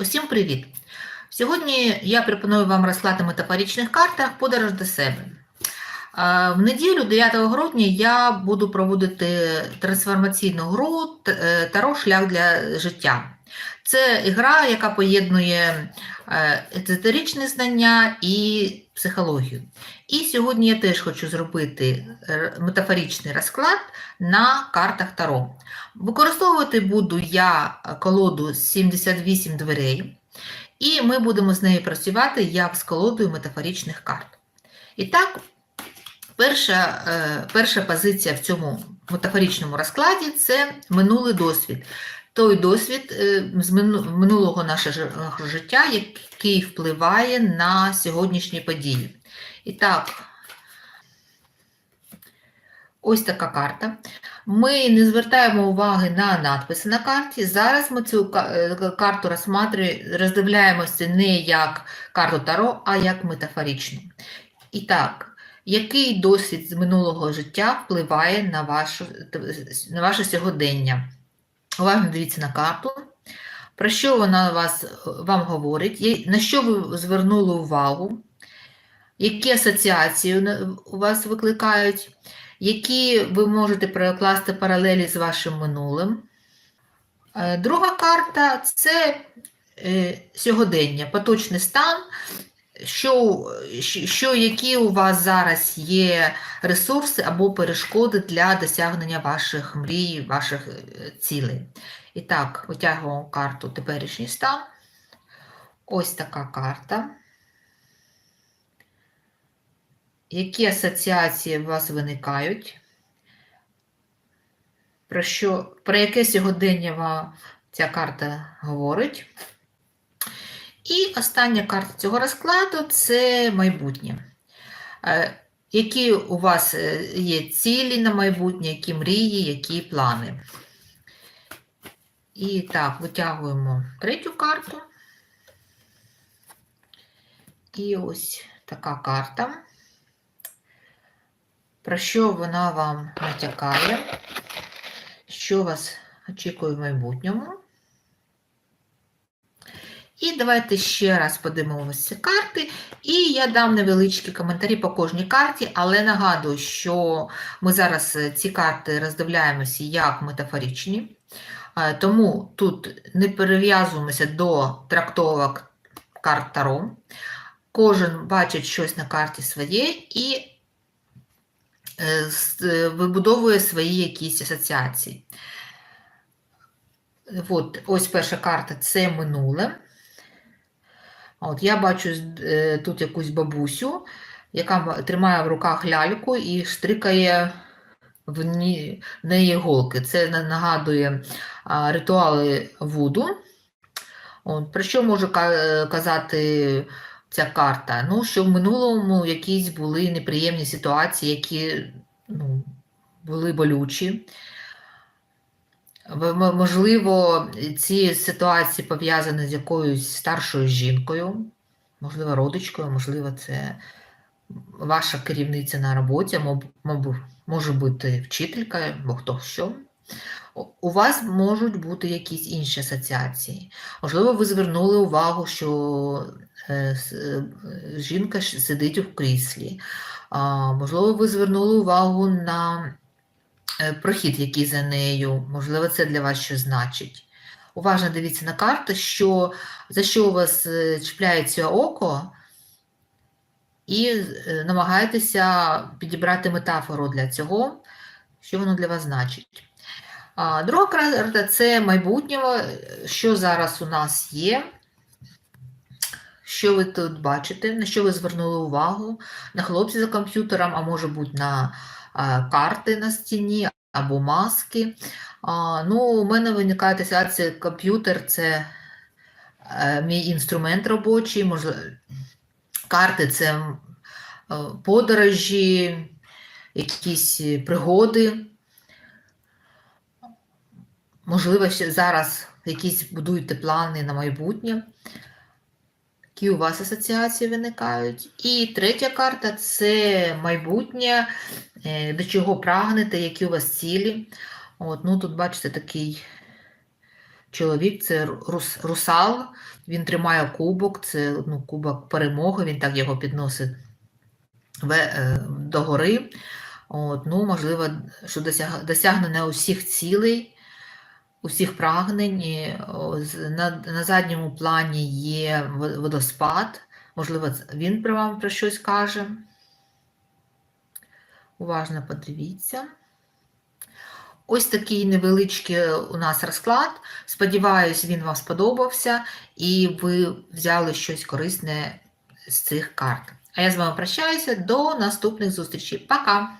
Усім привіт! Сьогодні я пропоную вам розклад на картах подорож до себе. В неділю, 9 грудня, я буду проводити трансформаційну гру е, Таро шлях для життя. Це гра, яка поєднує е, езотеричні знання і психологію. І сьогодні я теж хочу зробити е, метафоричний розклад на картах Таро. Використовувати буду я колоду 78 дверей, і ми будемо з нею працювати як з колодою метафоричних карт. І так, перша, е, перша позиція в цьому метафоричному розкладі це минулий досвід. Той досвід е, з минулого нашого життя, який впливає на сьогоднішні події. І так, ось така карта. Ми не звертаємо уваги на надписи на карті. Зараз ми цю е, карту роздивляємося не як карту Таро, а як метафоричну. І так, який досвід з минулого життя впливає на, вашу, на ваше сьогодення? Уважно дивіться на карту. Про що вона вас, вам говорить? На що ви звернули увагу? Які асоціації у вас викликають? які ви можете прокласти паралелі з вашим минулим. Е, Друга карта це е, сьогодення, поточний стан, що, що, які у вас зараз є ресурси або перешкоди для досягнення ваших мрій, ваших е, цілей. І так, витягуємо карту теперішній стан. Ось така карта. Які асоціації у вас виникають? Про, що, про яке сьогодення ця карта говорить? І остання карта цього розкладу це майбутнє. Е, Які у вас е, є цілі на майбутнє, які мрії, які плани? І так, витягуємо третю карту. І ось така карта про що вона вам натякає, що вас очікує в майбутньому. І давайте ще раз подивимося карти. І я дам невеличкі коментарі по кожній карті, але нагадую, що ми зараз е, ці карти роздивляємося як метафоричні, Е, тому тут не перев'язуємося до трактовок карт Таро. Кожен бачить щось на карті своє і е, вибудовує свої якісь асоціації. От, ось перша карта це минуле. От я бачу е, тут якусь бабусю, яка тримає в руках ляльку і штрикає в, неї голки. Це нагадує ритуали Вуду. От, про що може е, казати ця карта? Ну, що в минулому якісь були неприємні ситуації, які ну, були болючі. Можливо, ці ситуації пов'язані з якоюсь старшою жінкою, можливо, родичкою, можливо, це ваша керівниця на роботі, може бути вчителька, бо хто що. У- вас можуть бути якісь інші асоціації. Можливо, ви звернули увагу, що е, е, жінка сидить у кріслі. Можливо, ви звернули увагу на прохід, який за нею, можливо, це для вас щось значить. Уважно дивіться на карту, що, за що у вас е, чіпляється око, і е, намагайтеся підібрати метафору для цього, що воно для вас значить. Друга карта це майбутнє, що зараз у нас є. Що ви тут бачите, на що ви звернули увагу? На хлопця за комп'ютером, а може бути на карти на стіні або маски. Ну, у мене виникає асоціація комп'ютер це е, мій інструмент робочий, можливо, карти це е, подорожі, якісь пригоди. Можливо, зараз якісь будуєте плани на майбутнє. Які у вас асоціації виникають. І третя карта це майбутнє, е, до чого прагнете, які у вас цілі. От, ну, тут, бачите, такий чоловік це рус, русал, він тримає кубок, це ну, кубок перемоги, він так його підносить е, догори. От, ну, можливо, що досяг, досягнення усіх цілей, усіх прагнень. На, на задньому плані є водоспад. Можливо, він про вам про щось каже. Уважно подивіться. Ось такий невеличкий у нас розклад. Сподіваюсь, він вам сподобався і ви взяли щось корисне з цих карт. А я з вами прощаюся до наступних зустрічей. Пока!